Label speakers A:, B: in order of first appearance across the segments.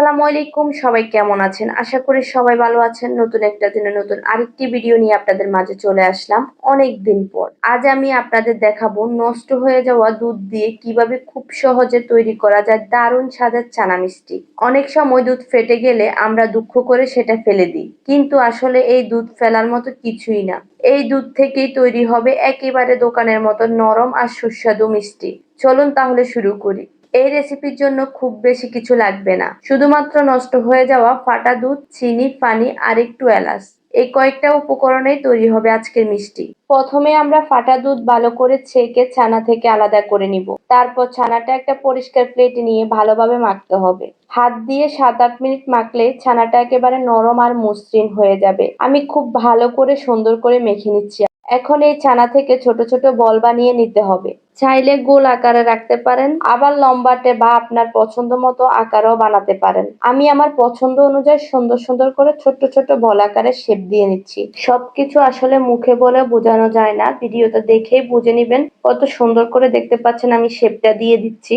A: আসসালামু আলাইকুম, সবাই কেমন আছেন? আশা করি সবাই ভালো আছেন। নতুন একটা দিনে নতুন আরেকটি ভিডিও নিয়ে আপনাদের মাঝে চলে আসলাম অনেক দিন পর। আজ আমি আপনাদের দেখাবো নষ্ট হয়ে যাওয়া দুধ দিয়ে কীভাবে খুব সহজে তৈরি করা যায় দারুণ স্বাদের চানা মিষ্টি অনেক সময় দুধ ফেটে গেলে আমরা দুঃখ করে সেটা ফেলে দিই। কিন্তু আসলে এই দুধ ফেলার মতো কিছুই না। এই দুধ থেকেই তৈরি হবে একেবারে দোকানের মতো নরম আর সুস্বাদু মিষ্টি। চলুন তাহলে শুরু করি। এই রেসিপির জন্য খুব বেশি কিছু লাগবে না। শুধুমাত্র নষ্ট হয়ে যাওয়া ফাটা দুধ, চিনি, পানি আর একটু এলাচ। এই কয়েকটা উপকরণেই তৈরি হবে আজকের মিষ্টি। প্রথমে আমরা ফাটা দুধ ভালো করে ছেঁকে ছানা থেকে আলাদা করে নিব। তারপর ছানাটা একটা পরিষ্কার প্লেটে নিয়ে ভালোভাবে মাখতে হবে। হাত দিয়ে সাত আট মিনিট মাখলে ছানাটা একেবারে নরম আর মসৃণ হয়ে যাবে। আমি খুব ভালো করে সুন্দর করে মেখে নিচ্ছি। এখন এই ছানা থেকে ছোট ছোট বল বানিয়ে নিতে হবে। চাইলে গোল আকারে রাখতে পারেন, আবার লম্বাটে বা আপনার পছন্দ মতো আকারও বানাতে পারেন। আমি আমার পছন্দ অনুযায়ী সুন্দর সুন্দর করে ছোট ছোট বল আকারে শেপ দিয়ে নিচ্ছি। সবকিছু আসলে মুখে বলে বোঝানো যায় না। ভিডিওটা দেখেই বুঝে নিবেন কত সুন্দর করে দেখতে পাচ্ছেন আমি শেপটা দিয়ে দিচ্ছি।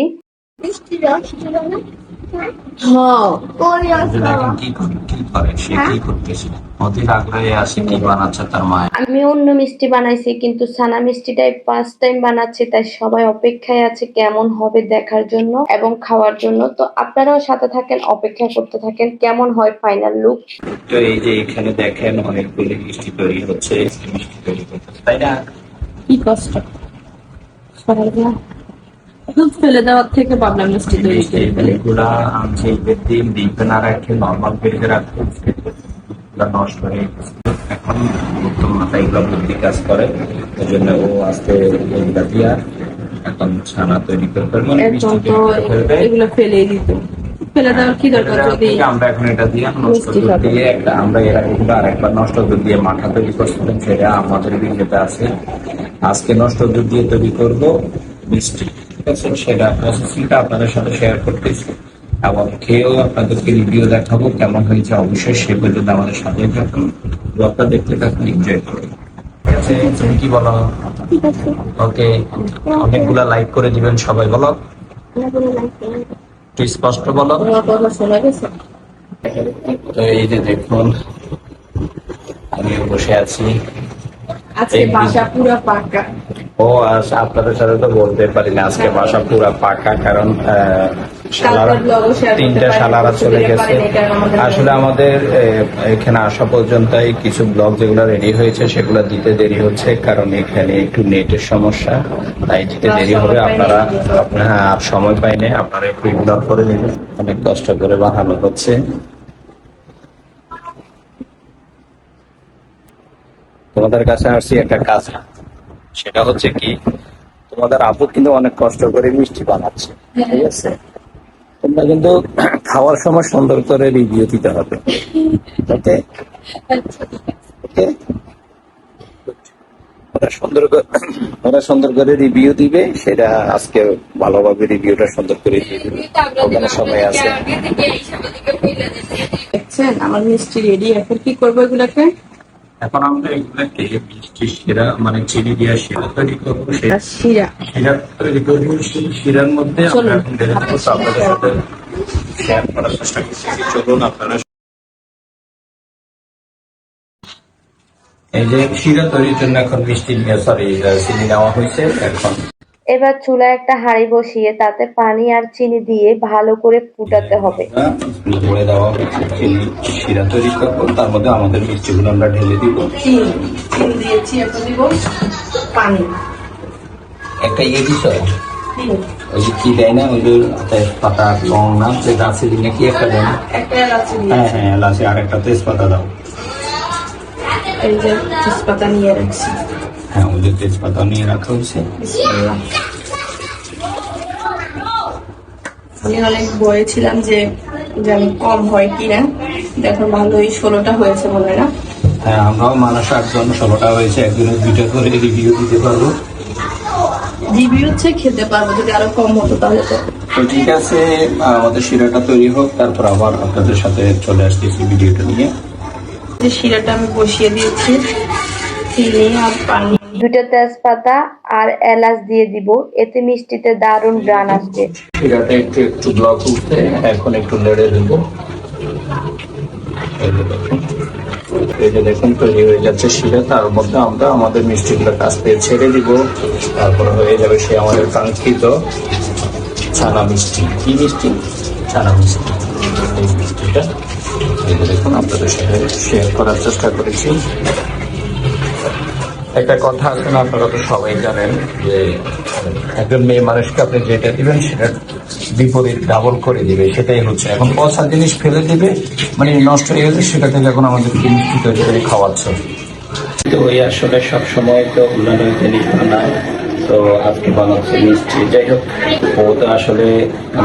A: আমি অন্য মিষ্টি বানাইছি কিন্তু ছানা মিষ্টিটাই ফার্স্ট টাইম বানাচ্ছি তাই সবাই অপেক্ষায় আছে কেমন হবে দেখার জন্য এবং খাওয়ার জন্য। তো আপনারাও সাথে থাকেন অপেক্ষা করতে থাকেন কেমন হয় ফাইনাল লুক
B: তো এই যে এখানে দেখেন অনেকগুলি মিষ্টি তৈরি হচ্ছে মিষ্টি তৈরি করতেছে তাই না?
C: কি কষ্ট? সকালবেলা? ফেলে দেওয়ার থেকে ভাবলাম মিষ্টি তৈরি করে ফেলে।
B: ঈদের দিন ডিপে না রাখে নর্মাল ফ্রিজে রাখতে নষ্ট হয়ে এখন মাথায় এগুলো বুদ্ধি কাজ করে ওই জন্য ও আজকে এগুলা দিয়া এখন ছানা তৈরি করে ফেলবে মানে মিষ্টি ফেলবে।
C: এগুলো ফেলেই দিত। ফেলে দেওয়ার কি দরকার
B: এটা
C: যদি
B: আমরা এখন এটা দিয়ে নষ্ট একটা আমরা এর আগে আরেকবার নষ্ট দিয়ে মাঠা তৈরি করছিলাম সেটা আমাদের ভিডিওতে আছে। আজকে নষ্ট দুধ দিয়ে তৈরি করব মিষ্টি। ঠিক আছে সেটা প্রসেসিংটা আপনাদের সাথে শেয়ার করতেছি। এবং খেয়েও আপনাদেরকে রিভিউ দেখাবো কেমন হয়েছে অবশ্যই সে পর্যন্ত আমাদের সাথে থাকুন। ব্লগটা দেখতে থাকুন এনজয় করুন। কি বলো? ওকে অনেকগুলা লাইক করে দিবেন সবাই বলো। একটু স্পষ্ট বলো। তো এই যে দেখুন আমিও বসে আছি।
C: আজকে বাসা পুরো পাকা।
B: ও আজ আপনাদের সাথে তো বলতে পারি না আজকে বাসা পুরা পাকা কারণ তিনটা
C: সালারা
B: চলে গেছে। আসলে আমাদের এখানে আসা পর্যন্তই কিছু ব্লগ যেগুলো রেডি হয়েছে সেগুলো দিতে দেরি হচ্ছে কারণ এখানে একটু নেটের সমস্যা তাই দিতে দেরি হবে। আপনারা আপনারা হ্যাঁ, সময় পাইনি আপনারা একটু ইগনোর করে দিবেন অনেক কষ্ট করে বানানো হচ্ছে। তোমাদের কাছে আসছি একটা কাজ। সেটা হচ্ছে কি, তোমাদের আপু কিন্তু অনেক কষ্ট করে মিষ্টি বানাচ্ছে, ঠিক আছে? তোমরা কিন্তু খাওয়ার সময় সুন্দর করে রিভিউ দিতে হবে, ওকে? ওরা সুন্দর করে সুন্দর করে রিভিউ দিবে, সেটা আজকে ভালোভাবে রিভিউটা সুন্দর করে দিয়ে দিবে। ওখানে সময় আছে।
C: আমার মিষ্টি রেডি, এখন কি করব এগুলোকে?
B: এখন আমরা এগুলাকে মিষ্টি শিরা মানে চিনি দিয়ে শিরা তৈরি করব।
C: শিরা।
B: শিরা তৈরি করব সেই শিরার মধ্যে আমরা এখন আপনাদের সাথে শেয়ার করার চেষ্টা করছি। চলুন আপনারা এই যে শিরা তৈরির জন্য এখন মিষ্টি নিয়ে সরি চিনি নেওয়া হয়েছে। এখন
A: এবার চুলায় একটা হাঁড়ি বসিয়ে তাতে পানি আর চিনি দিয়ে ভালো করে ফুটাতে হবে।
B: ধরে দেওয়া চিনি শিরা তৈরি করব তার মধ্যে আমাদের মিষ্টিগুলো আমরা ঢেলে দিব।
C: চিনি চিনি দিয়েছি এখন দিব পানি।
B: একটা ইয়ে দিছ? ওই যে কি দেয় না ওই যে তেজপাতা লং না যে দার্চিনি কি একটা দেয় না? হ্যাঁ হ্যাঁ এলাচি আর একটা তেজপাতা দাও।
C: এই যে তেজপাতা নিয়ে রাখছি।
B: হ্যাঁ যে তেজপাতা নিয়ে রাখা হয়েছে।
C: আমি অনেক বলেছিলাম যে যে আমি কম হয় কিনা। ভালোই ষোলোটা হয়েছে বলে না
B: হ্যাঁ আমরাও মানুষ আটজন ষোলোটা হয়েছে। একদিনে দুইটা করে রিভিউ দিতে পারব।
C: দিবি হচ্ছে খেতে পারব যদি আরও কম হতো তাহলে তো।
B: তো ঠিক আছে আমাদের শিরাটা তৈরি হোক তারপর আবার আপনাদের সাথে চলে আসতেছি ভিডিওটা নিয়ে।
C: শিরাটা আমি বসিয়ে দিয়েছি চিনি আর পানি।
A: দুটো তেজপাতা আর এলাচ দিয়ে দিব। এতে মিষ্টিতে দারুণ গ্রান আসবে।
B: শিরাটা একটু একটু ব্লক উঠতে এখন একটু নেড়ে দেব। এই যে দেখুন, তৈরি হয়ে যাচ্ছে শিরা তার মধ্যে আমরা আমাদের মিষ্টিগুলো কাছ থেকে ছেড়ে দিব। তারপর হয়ে যাবে সে আমাদের কাঙ্ক্ষিত ছানা মিষ্টি। কি মিষ্টি? ছানা মিষ্টি। এই মিষ্টিটা, এই দেখুন, আপনাদের সাথে শেয়ার করার চেষ্টা করেছি। একটা কথা আছে না, আপনারা তো সবাই জানেন যে একজন মেয়ে মানুষকে আপনি যেটা দিবেন সেটা বিপরীত ডাবল করে দিবে, সেটাই হচ্ছে। এখন পচা জিনিস ফেলে দিবে মানে নষ্ট হয়ে গেছে সেটা থেকে এখন আমাদের মিষ্টি তৈরি করে খাওয়াচ্ছে। তো ওই আসলে সব সময় তো অন্যান্য জিনিস বানায় তো আজকে বানাচ্ছে মিষ্টি যাই হোক ও তো আসলে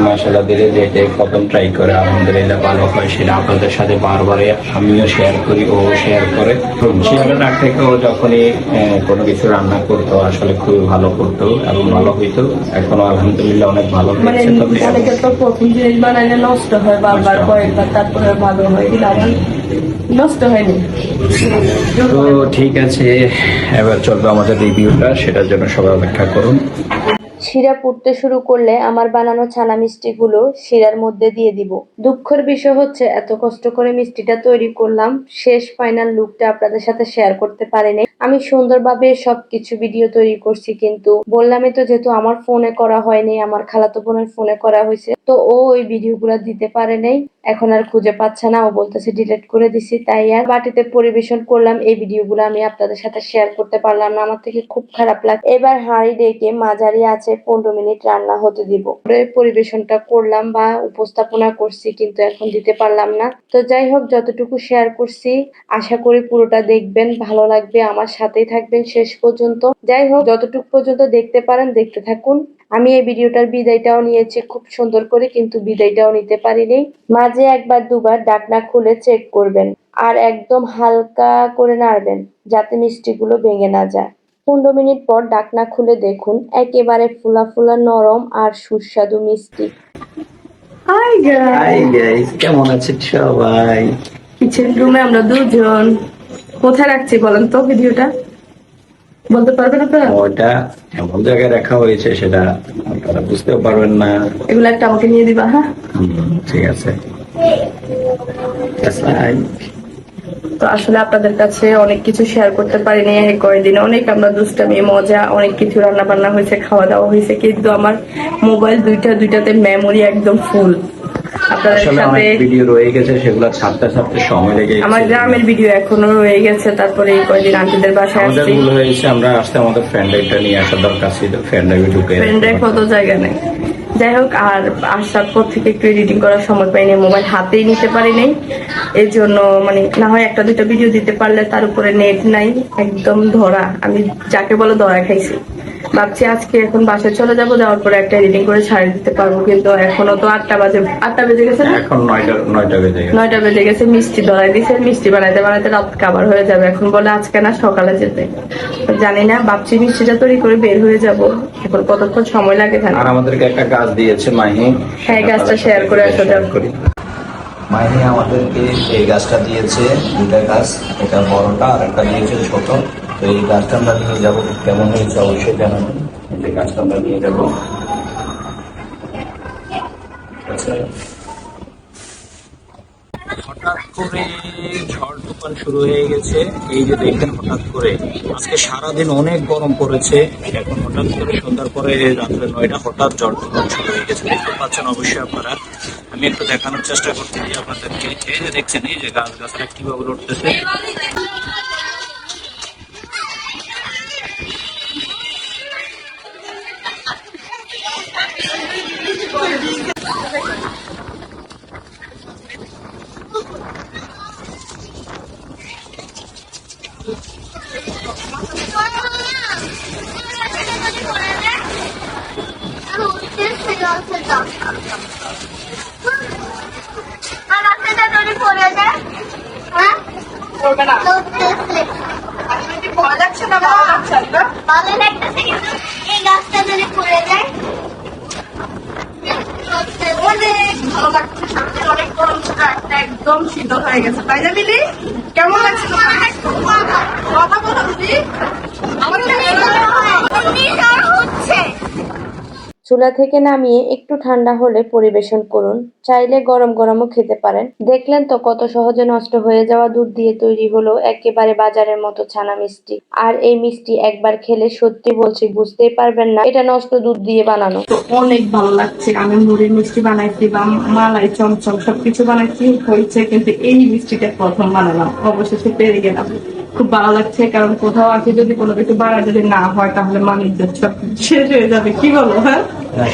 B: মশলা দিলে যে যে প্রথম ট্রাই করে আলহামদুলিল্লাহ ভালো হয় সেটা আপনাদের সাথে বারবারে আমিও শেয়ার করি ও শেয়ার করে। শেয়ারের আগ থেকে ও যখনই কোনো কিছু রান্না করতো আসলে খুবই ভালো করতো এবং ভালো হইতো। এখন আলহামদুলিল্লাহ অনেক ভালো
C: মানে অনেকে তো প্রথম জিনিস বানাইলে নষ্ট হয় বারবার কয়েকবার তারপরে ভালো হয়। কিন্তু নষ্ট হয়নি।
B: তো ঠিক আছে এবার চলবে আমাদের রিভিউটা সেটার জন্য সবাই অপেক্ষা করুন।
A: শিরা পুড়তে শুরু করলে আমার বানানো ছানা মিষ্টিগুলো শিরার মধ্যে দিয়ে দিব। দুঃখের বিষয় হচ্ছে এত কষ্ট করে মিষ্টিটা তৈরি করলাম শেষ ফাইনাল লুকটা আপনাদের সাথে শেয়ার করতে পারিনি। আমি সুন্দরভাবে সবকিছু ভিডিও তৈরি করছি কিন্তু বললামই তো যেহেতু আমার ফোনে করা হয়নি আমার খালাতো বোনের ফোনে করা হয়েছে তো ও ওই ভিডিওগুলো দিতে পারে নাই। এখন আর খুঁজে পাচ্ছে না। ও বলতেছে ডিলিট করে দিছি। তাই আর বাটিতে পরিবেশন করলাম। এই ভিডিওগুলো আমি আপনাদের সাথে শেয়ার করতে পারলাম না। আমার থেকে খুব খারাপ লাগে। এবার হাঁড়ি ডেকে মাঝারি আছে পনেরো মিনিট রান্না হতে দিব। পরে পরিবেশনটা করলাম বা উপস্থাপনা করছি, কিন্তু এখন দিতে পারলাম না। তো যাই হোক, যতটুকু শেয়ার করছি, আশা করি পুরোটা দেখবেন, ভালো লাগবে। আমার সাথেই থাকবেন শেষ পর্যন্ত। যাই হোক, যতটুকু পর্যন্ত দেখতে পারেন, দেখতে থাকুন। আমি এই ভিডিওটার বিদায়টাও নিয়েছি খুব সুন্দর করে কিন্তু বিদায়টাও নিতে পারিনি। মাঝে একবার দুবার ডাকনা খুলে চেক করবেন আর একদম হালকা করে নাড়বেন যাতে মিষ্টিগুলো ভেঙে না যায়। পনেরো মিনিট পর ডাকনা খুলে দেখুন একেবারে ফুলা ফুলা নরম আর সুস্বাদু মিষ্টি।
C: হাই গাইস
B: হাই গাইস কেমন আছেন সবাই?
C: কিচেন রুমে আমরা দুজন। কোথায় রাখছি বলেন তো ভিডিওটা? বলতে পারবেন আপনারা?
B: ওটা এমন জায়গায় রাখা হয়েছে সেটা আপনারা বুঝতেও পারবেন না।
C: এগুলো একটা আমাকে নিয়ে দিবা হ্যাঁ?
B: ঠিক আছে।
C: তো আসলে আপনাদের কাছে অনেক কিছু শেয়ার করতে পারিনি কয়েকদিনে অনেক আমরা দুষ্টামি মজা অনেক কিছু রান্না বান্না হয়েছে খাওয়া দাওয়া হয়েছে কিন্তু আমার মোবাইল দুইটা দুইটাতে মেমোরি একদম ফুল
B: আসলে অনেক ভিডিও রয়ে গেছে সেগুলো ছাড়তে ছাড়তে সময় লেগে গেছে।
C: আমার গ্রামের ভিডিও এখনও রয়ে গেছে তারপরে এই কয়েকদিন আন্টিদের বাসায়
B: আমাদের ভুল হয়েছে আমরা আসতে আমাদের ফ্রেন্ড নিয়ে আসার দরকার ছিল ফ্রেন্ড ঢুকে
C: ফ্রেন্ডের কত জায়গা নেই। যাই হোক আর আসার পর থেকে একটু এডিটিং করার সময় পাইনি মোবাইল হাতেই নিতে পারি নাই এই জন্য মানে না হয় একটা দুটো ভিডিও দিতে পারলে তার উপরে নেট নাই একদম ধরা। আমি যাকে বলে ধরা খাইছি। ভাবছি আজকে এখন বাসায় চলে যাব যাওয়ার পরে একটা এডিটিং করে ছাড়িয়ে দিতে পারব কিন্তু এখনও তো আটটা বাজে। আটটা বেজে গেছে
B: এখন নয়টা নয়টা বেজে গেছে।
C: নয়টা বেজে গেছে মিষ্টি ধরাই দিছে মিষ্টি বানাইতে বানাইতে রাত কাবার হয়ে যাবে। এখন বলে আজকে না সকালে যেতে। জানি না ভাবছি মিষ্টিটা তৈরি করে বের হয়ে যাব। এখন কতক্ষণ সময় লাগে
B: আর আমাদেরকে একটা গাছ দিয়েছে মাহি।
C: হ্যাঁ, গাছটা শেয়ার করে আসো।
B: করি মাহি আমাদেরকে এই গাছটা দিয়েছে দুটা গাছ এটা বড়টা আর একটা দিয়েছে ছোট। তো এই গাছটা আমরা নিয়ে যাব। কেমন হয়েছে? অবশ্যই জানাবেন। এই গাছটা আমরা নিয়ে যাব। আচ্ছা। হঠাৎ করে ঝড় শুরু হয়ে গেছে। এই যে হঠাৎ করে। আজকে সারাদিন অনেক গরম পড়েছে। এখন হঠাৎ করে সন্ধ্যার পরে রাত্রে নয়টা হঠাৎ শুরু হয়ে গেছে। অবশ্যই আপনারা। আমি একটু দেখানোর চেষ্টা করতেছি আপনাদেরকে। এই যে দেখছেন, এই যে গাছ, গাছটা কীভাবে উঠতেছে?
C: ভয় লাগছে না। ভালো লাগছে না
D: ভালো লাগতেছে কিন্তু এই গাছটা যদি পড়ে যায়
C: একদম শীতল হয়ে গেছে। তাই না মিলি? কেমন লাগছে কথা বলো দিদি আমার
A: চুলা থেকে নামিয়ে একটু ঠান্ডা হলে পরিবেশন করুন। চাইলে গরম গরমও খেতে পারেন। দেখলেন তো কত সহজে নষ্ট হয়ে যাওয়া দুধ দিয়ে তৈরি হলো একেবারে বাজারের মতো ছানা মিষ্টি। আর এই মিষ্টি একবার খেলে সত্যি বলছি বুঝতেই পারবেন না এটা নষ্ট দুধ দিয়ে বানানো।
C: তো অনেক ভালো লাগছে। আমি মুড়ির মিষ্টি বানাইছি বা মালাই, চমচম, সবকিছু বানাইছি, হয়েছে, কিন্তু এই মিষ্টিটা প্রথম বানালাম। অবশেষে পেরে গেলাম। খুব ভালো লাগছে কারণ কোথাও আছে যদি কোনো কিছু বাড়া যদি না হয় তাহলে মানুষ সব শেষ হয়ে যাবে। কি বলো হ্যাঁ?
B: হ্যাঁ,